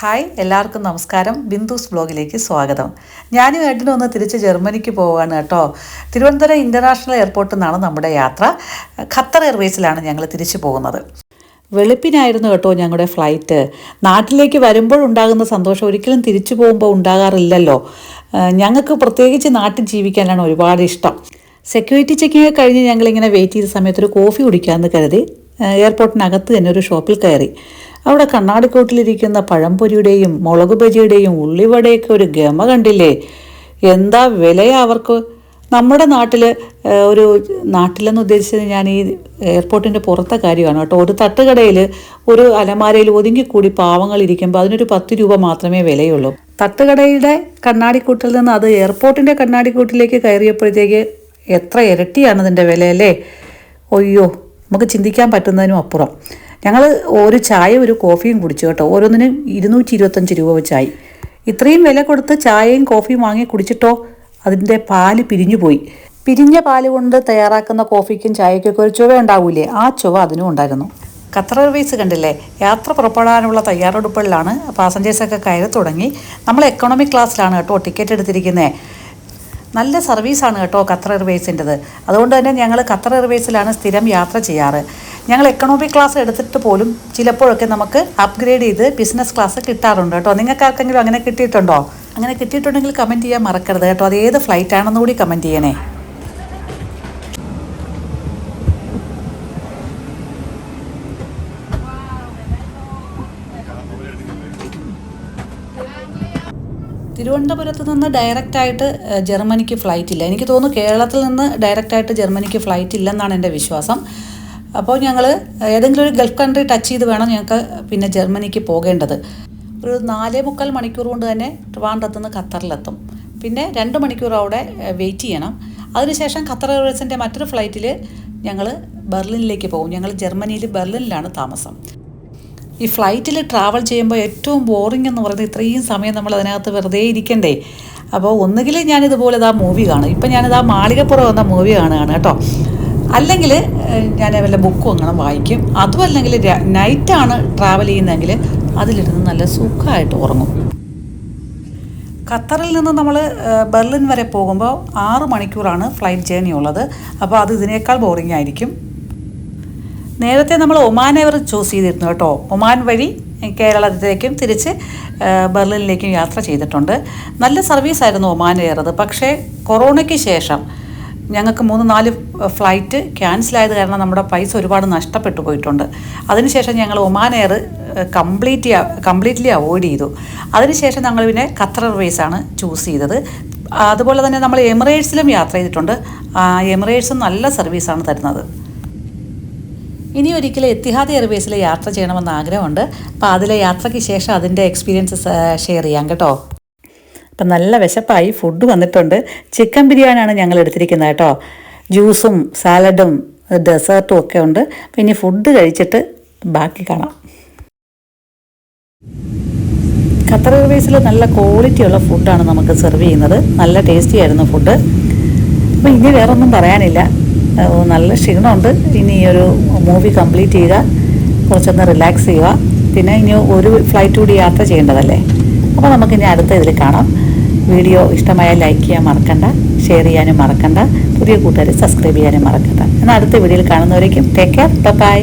Hi എല്ലാവർക്കും നമസ്കാരം. ബിന്ദുസ് ബ്ലോഗിലേക്ക് സ്വാഗതം. ഞാനും ഏട്ടനും ഒന്ന് തിരിച്ച് ജർമ്മനിക്ക് പോവുകയാണ് കേട്ടോ. തിരുവനന്തപുരം ഇന്റർനാഷണൽ എയർപോർട്ടിൽ നിന്നാണ് നമ്മുടെ യാത്ര. ഖത്തർ എയർവേസിലാണ് ഞങ്ങൾ തിരിച്ചു പോകുന്നത്. വെളുപ്പിനായിരുന്നു കേട്ടോ ഞങ്ങളുടെ ഫ്ലൈറ്റ്. നാട്ടിലേക്ക് വരുമ്പോൾ ഉണ്ടാകുന്ന സന്തോഷം ഒരിക്കലും തിരിച്ചു പോകുമ്പോൾ ഉണ്ടാകാറില്ലല്ലോ. ഞങ്ങൾക്ക് പ്രത്യേകിച്ച് നാട്ടിൽ ജീവിക്കാനാണ് ഒരുപാട് ഇഷ്ടം. സെക്യൂരിറ്റി ചെക്കിങ് കഴിഞ്ഞ് ഞങ്ങളിങ്ങനെ വെയിറ്റ് ചെയ്ത സമയത്ത് ഒരു കോഫി കുടിക്കാമെന്ന് കരുതി എയർപോർട്ടിനകത്ത് തന്നെ ഒരു ഷോപ്പിൽ കയറി. അവിടെ കണ്ണാടിക്കൂട്ടിലിരിക്കുന്ന പഴംപൊരിയുടെയും മുളക് ബജിയുടെയും ഉള്ളിവടയൊക്കെ ഒരു ഗമ കണ്ടില്ലേ? എന്താ വിലയാ അവർക്ക്? നമ്മുടെ നാട്ടിൽ ഒരു നാട്ടിലെന്ന് ഉദ്ദേശിച്ചത് ഞാൻ ഈ എയർപോർട്ടിന്റെ പുറത്തെ കാര്യമാണ് കേട്ടോ. ഒരു തട്ടുകടയിൽ ഒരു അലമാരയിൽ ഒതുങ്ങിക്കൂടി പാവങ്ങൾ ഇരിക്കുമ്പോൾ അതിനൊരു പത്ത് രൂപ മാത്രമേ വിലയുള്ളൂ. തട്ടുകടയുടെ കണ്ണാടിക്കൂട്ടിൽ നിന്ന് അത് എയർപോർട്ടിന്റെ കണ്ണാടിക്കൂട്ടിലേക്ക് കയറിയപ്പോഴത്തേക്ക് എത്ര ഇരട്ടിയാണ് ഇതിന്റെ വില അല്ലേ? ഒയ്യോ നമുക്ക് ചിന്തിക്കാൻ പറ്റുന്നതിനും അപ്പുറം. ഞങ്ങൾ ഒരു ചായ ഒരു കോഫിയും കുടിച്ചു കേട്ടോ. ഓരോന്നിനും ഇരുന്നൂറ്റി ഇരുപത്തഞ്ച് രൂപ വെച്ചായി. ഇത്രയും വില കൊടുത്ത് ചായയും കോഫിയും വാങ്ങി കുടിച്ചിട്ടോ? അതിന്റെ പാൽ പിരിഞ്ഞു പോയി. പിരിഞ്ഞ പാൽ കൊണ്ട് തയ്യാറാക്കുന്ന കോഫിക്കും ചായക്കൊക്കെ ഒരു ചുവ ഉണ്ടാവൂലേ? ആ ചുവ അതിനും ഉണ്ടായിരുന്നു. ഖത്തർ എയർവേസ് കണ്ടില്ലേ? യാത്ര പുറപ്പെടാനുള്ള തയ്യാറെടുപ്പുകളിലാണ് പാസഞ്ചേഴ്സൊക്കെ കയറി തുടങ്ങി. നമ്മൾ എക്കണോമിക് ക്ലാസ്സിലാണ് കേട്ടോ ടിക്കറ്റ് എടുത്തിരിക്കുന്നത് നല്ല സർവീസാണ് കേട്ടോ ഖത്തർ എയർവേസിന്റെത് അതുകൊണ്ട് തന്നെ ഞങ്ങൾ ഖത്തർ എയർവേസിലാണ് സ്ഥിരം യാത്ര ചെയ്യാറ്. ഞങ്ങൾ എക്കണോമിക് ക്ലാസ് എടുത്തിട്ട് പോലും ചിലപ്പോഴൊക്കെ നമുക്ക് അപ്ഗ്രേഡ് ചെയ്ത് ബിസിനസ് ക്ലാസ് കിട്ടാറുണ്ട് കേട്ടോ. നിങ്ങൾക്ക് ആർക്കെങ്കിലും അങ്ങനെ കിട്ടിയിട്ടുണ്ടോ? അങ്ങനെ കിട്ടിയിട്ടുണ്ടെങ്കിൽ കമന്റ് ചെയ്യാൻ മറക്കരുത് കേട്ടോ. അത് ഏത് ഫ്ലൈറ്റ് ആണെന്ന് കൂടി കമന്റ് ചെയ്യണേ. തിരുവനന്തപുരത്ത് നിന്ന് ഡയറക്റ്റ് ആയിട്ട് ജർമ്മനിക്ക് ഫ്ലൈറ്റ് ഇല്ല. എനിക്ക് തോന്നുന്നു കേരളത്തിൽ നിന്ന് ഡയറക്റ്റ് ആയിട്ട് ജർമ്മനിക്ക് ഫ്ലൈറ്റ് ഇല്ലെന്നാണ് എന്റെ വിശ്വാസം. അപ്പോൾ ഞങ്ങൾ ഏതെങ്കിലും ഒരു ഗൾഫ് കൺട്രി ടച്ച് ചെയ്ത് വേണം ഞങ്ങൾക്ക് പിന്നെ ജർമ്മനിക്ക് പോകേണ്ടത്. ഒരു നാലേ മുക്കാൽ മണിക്കൂർ കൊണ്ട് തന്നെ ട്രിവാൻഡ്രത്ത് നിന്ന് ഖത്തറിലെത്തും. പിന്നെ രണ്ട് മണിക്കൂർ അവിടെ വെയിറ്റ് ചെയ്യണം. അതിനുശേഷം ഖത്തർ എയർവേസിന്റെ മറ്റൊരു ഫ്ലൈറ്റിൽ ഞങ്ങൾ ബെർലിനിലേക്ക് പോകും. ഞങ്ങൾ ജർമ്മനിയിൽ ബെർലിനിലാണ് താമസം. ഈ ഫ്ലൈറ്റിൽ ട്രാവൽ ചെയ്യുമ്പോൾ ഏറ്റവും ബോറിംഗ് എന്ന് പറയുന്നത് ഇത്രയും സമയം നമ്മൾ അതിനകത്ത് വെറുതെ ഇരിക്കണ്ടേ. അപ്പോൾ ഒന്നുകിൽ ഞാനിതുപോലെ ഇതാ മൂവി കാണും. ഇപ്പം ഞാനിതാ മാളികപ്പുറം എന്ന മൂവി കാണുകയാണ് കേട്ടോ. അല്ലെങ്കിൽ ഞാൻ വല്ല ബുക്കും അങ്ങനെ വായിക്കും. അതും അല്ലെങ്കിൽ നൈറ്റാണ് ട്രാവൽ ചെയ്യുന്നതെങ്കിൽ അതിലിരുന്ന് നല്ല സുഖമായിട്ട് ഉറങ്ങും. ഖത്തറിൽ നിന്ന് നമ്മൾ ബെർലിൻ വരെ പോകുമ്പോൾ ആറ് മണിക്കൂറാണ് ഫ്ലൈറ്റ് ജേർണി ഉള്ളത്. അപ്പോൾ അത് ഇതിനേക്കാൾ ബോറിംഗ് ആയിരിക്കും. നേരത്തെ നമ്മൾ ഒമാൻ എയർ ചൂസ് ചെയ്തിരുന്നു കേട്ടോ. ഒമാൻ വഴി കേരളത്തിലേക്കും തിരിച്ച് ബെർലിനിലേക്കും യാത്ര ചെയ്തിട്ടുണ്ട്. നല്ല സർവീസായിരുന്നു ഒമാൻ എയർ അത് പക്ഷേ കൊറോണയ്ക്ക് ശേഷം ഞങ്ങൾക്ക് മൂന്ന് നാല് ഫ്ലൈറ്റ് ക്യാൻസലായത് കാരണം നമ്മുടെ പൈസ ഒരുപാട് നഷ്ടപ്പെട്ടു പോയിട്ടുണ്ട്. അതിനുശേഷം ഞങ്ങൾ Oman air complete completely avoid ചെയ്തു. അതിനുശേഷം ഞങ്ങൾ പിന്നെ ഖത്തർ എയർവേസ് ആണ് ചൂസ് ചെയ്തത്. അതുപോലെ തന്നെ നമ്മൾ എമിറേറ്റ്സിലും യാത്ര ചെയ്തിട്ടുണ്ട്. എമിറേറ്റ്സും നല്ല സർവീസാണ് തരുന്നത്. ഇനി ഒരിക്കലും എത്തിഹാദ് എയർവേസിൽ യാത്ര ചെയ്യണമെന്ന് ആഗ്രഹമുണ്ട്. അപ്പോൾ അതിലെ യാത്രയ്ക്ക് ശേഷം അതിന്റെ എക്സ്പീരിയൻസ് ഷെയർ ചെയ്യാം കേട്ടോ. അപ്പം നല്ല വിശപ്പായി ഫുഡ് വന്നിട്ടുണ്ട്. ചിക്കൻ ബിരിയാണിയാണ് ഞങ്ങൾ എടുത്തിരിക്കുന്നത് കേട്ടോ. ജ്യൂസും സാലഡും ഡെസേർട്ടും ഒക്കെ ഉണ്ട്. പിന്നെ ഫുഡ് കഴിച്ചിട്ട് ബാക്കി കാണാം. ഖത്തർ എയർവേസിൽ നല്ല ക്വാളിറ്റിയുള്ള ഫുഡാണ് നമുക്ക് സെർവ് ചെയ്യുന്നത്. നല്ല ടേസ്റ്റി ആയിരുന്നു ഫുഡ് അപ്പോൾ ഇനി വേറെ ഒന്നും പറയാനില്ല നല്ല ക്ഷീണമുണ്ട്. ഇനി ഈ ഒരു മൂവി കംപ്ലീറ്റ് ചെയ്യുക. കുറച്ചൊന്ന് റിലാക്സ് ചെയ്യുക. പിന്നെ ഇനി ഒരു ഫ്ലൈറ്റ് കൂടി യാത്ര ചെയ്യേണ്ടതല്ലേ? അപ്പോൾ നമുക്കിനി അടുത്ത ഇതിൽ കാണാം. വീഡിയോ ഇഷ്ടമായ ലൈക്ക് ചെയ്യാൻ മറക്കണ്ട ഷെയർ ചെയ്യാനും മറക്കണ്ട പുതിയ കൂട്ടുകാരെ സബ്സ്ക്രൈബ് ചെയ്യാനും മറക്കണ്ട. എന്നാൽ അടുത്ത വീഡിയോയിൽ കാണുന്നവരേക്കും ടേക്ക് കെയർ ബൈ